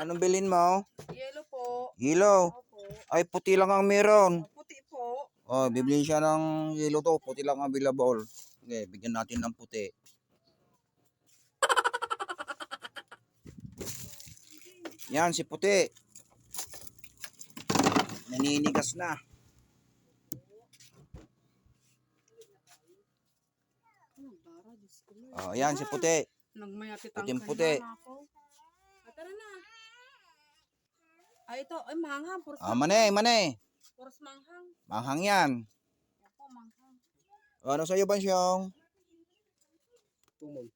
Anong bilhin mo? Yellow po. Yellow. Opo. Ay, puti lang ang meron. Puti po. Oh, bibili siya ng yellow to. Puti lang ang available. Okay, bigyan natin ng puti. Yan, si puti. Naninigas na. Oh, yan, si puti. Nagmayati Puting tangkay puti. na ako. Ah, tara na. Ay, ito. Ay, manghang. Puros Ah, mane, mane. Puros manghang. Manghang yan. Ako, manghang. O, Ano sa'yo, Bansyong? Tumon.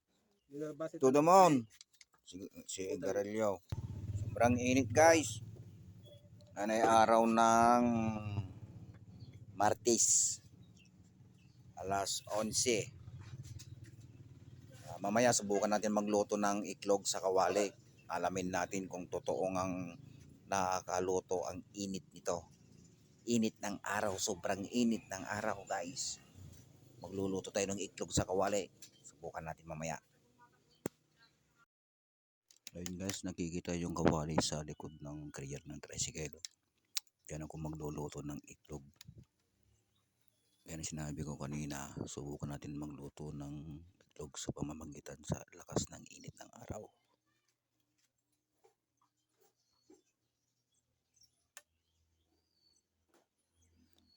Tudumon. Si, si Garillo. Sobrang init, guys. Nanay araw ng Martis. Alas 11. Ah, mamaya subukan natin magluto ng iklog sa kawali. Alamin natin kung totoo ang nakakaluto ang init nito. Init ng araw, sobrang init ng araw, guys. Magluluto tayo ng iklog sa kawali. Subukan natin mamaya. Ayun guys, nakikita yung kawali sa likod ng carrier ng tricycle. Diyan ako magluluto ng itlog. Yan ang sinabi ko kanina, subukan natin magluto ng itlog sa pamamagitan sa lakas ng init ng araw.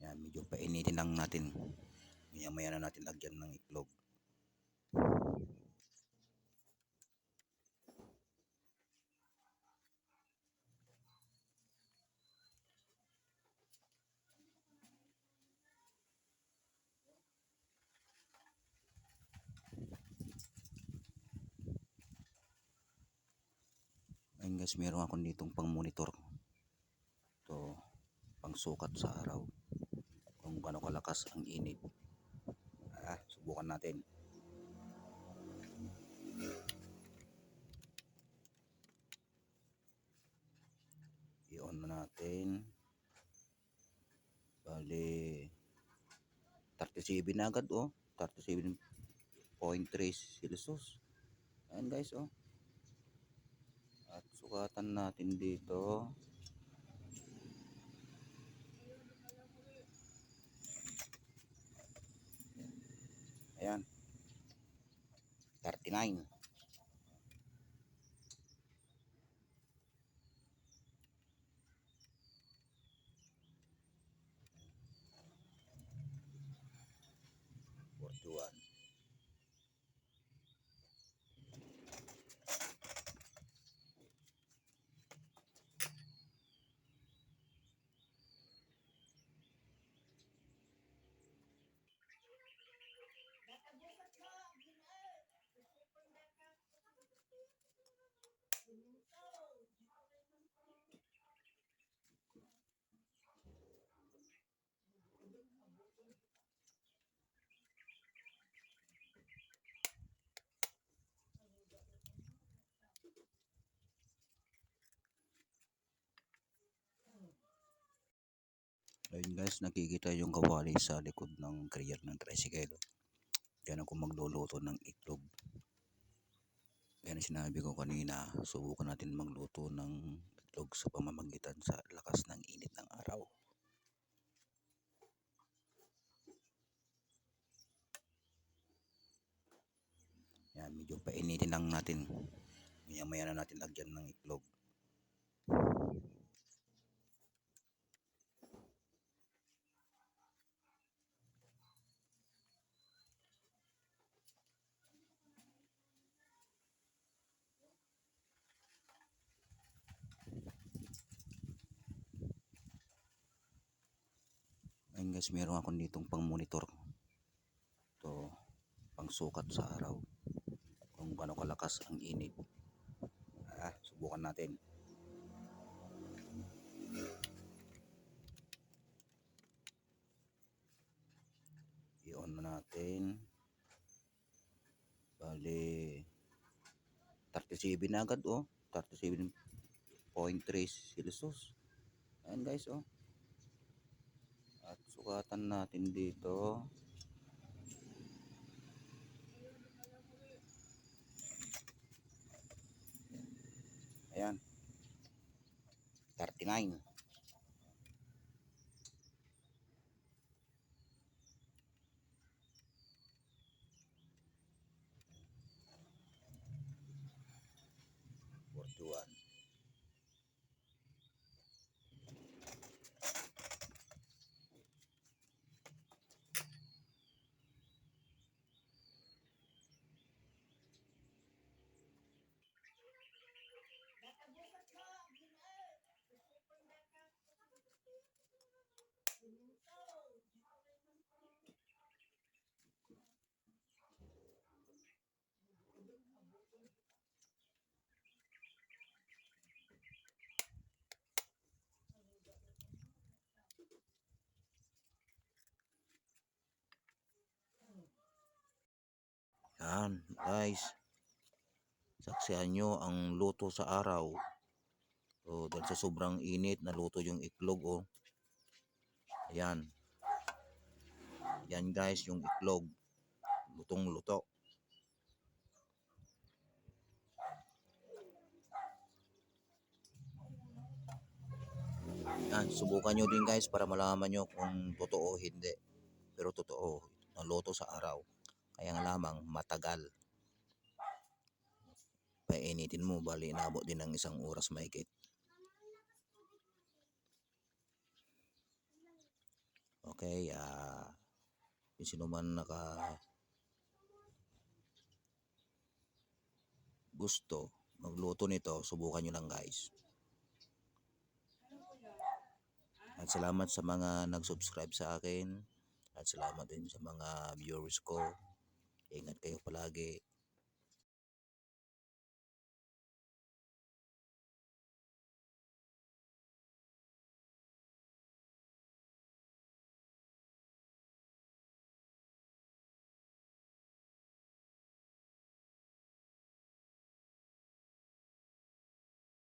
Yan, medyo painitin lang natin. Maya-maya na natin lagyan ng itlog. Ayun guys, meron akong ditong pang monitor. Ito, pang sukat sa araw. Kung gaano kalakas ang init. Ah, subukan natin. I-on na natin. Bali, 37 na agad oh. 37.3 Celsius. Ayan guys oh. At sukatan natin dito. Ayan. 39. Forty-one. Ayun guys, nakikita yung kawali sa likod ng carrier ng tricycle. Diyan ako magluluto ng itlog. Yan sinabi ko kanina, subukan natin magluto ng itlog sa pamamagitan sa lakas ng init ng araw. Yan, medyo painitin lang natin. Maya-maya na natin lagyan ng itlog. Ayun guys, meron akong ditong pang monitor. Ito, pang sukat sa araw. Kung gaano kalakas ang init. Ah, subukan natin. I-on na natin. Bali, 37 na agad oh. 37.3 Celsius. Ayan guys oh. sukatan natin dito. Ayan. 39 41 Yan, guys. Saksihan nyo ang luto sa araw. O, dahil sa sobrang init, naluto yung iklog, oh. Ayan. Yan, guys, yung iklog. Lutong luto. Yan, subukan nyo din, guys, para malaman nyo kung totoo o hindi. Pero totoo, naluto sa araw. Kaya nga lamang matagal. Painitin mo, bali inabot din ng isang oras mahigit. Okay, ah yung sino naka gusto magluto nito, subukan nyo lang guys. At salamat sa mga nag-subscribe sa akin. At salamat din sa mga viewers ko. Ingat kayo palagi.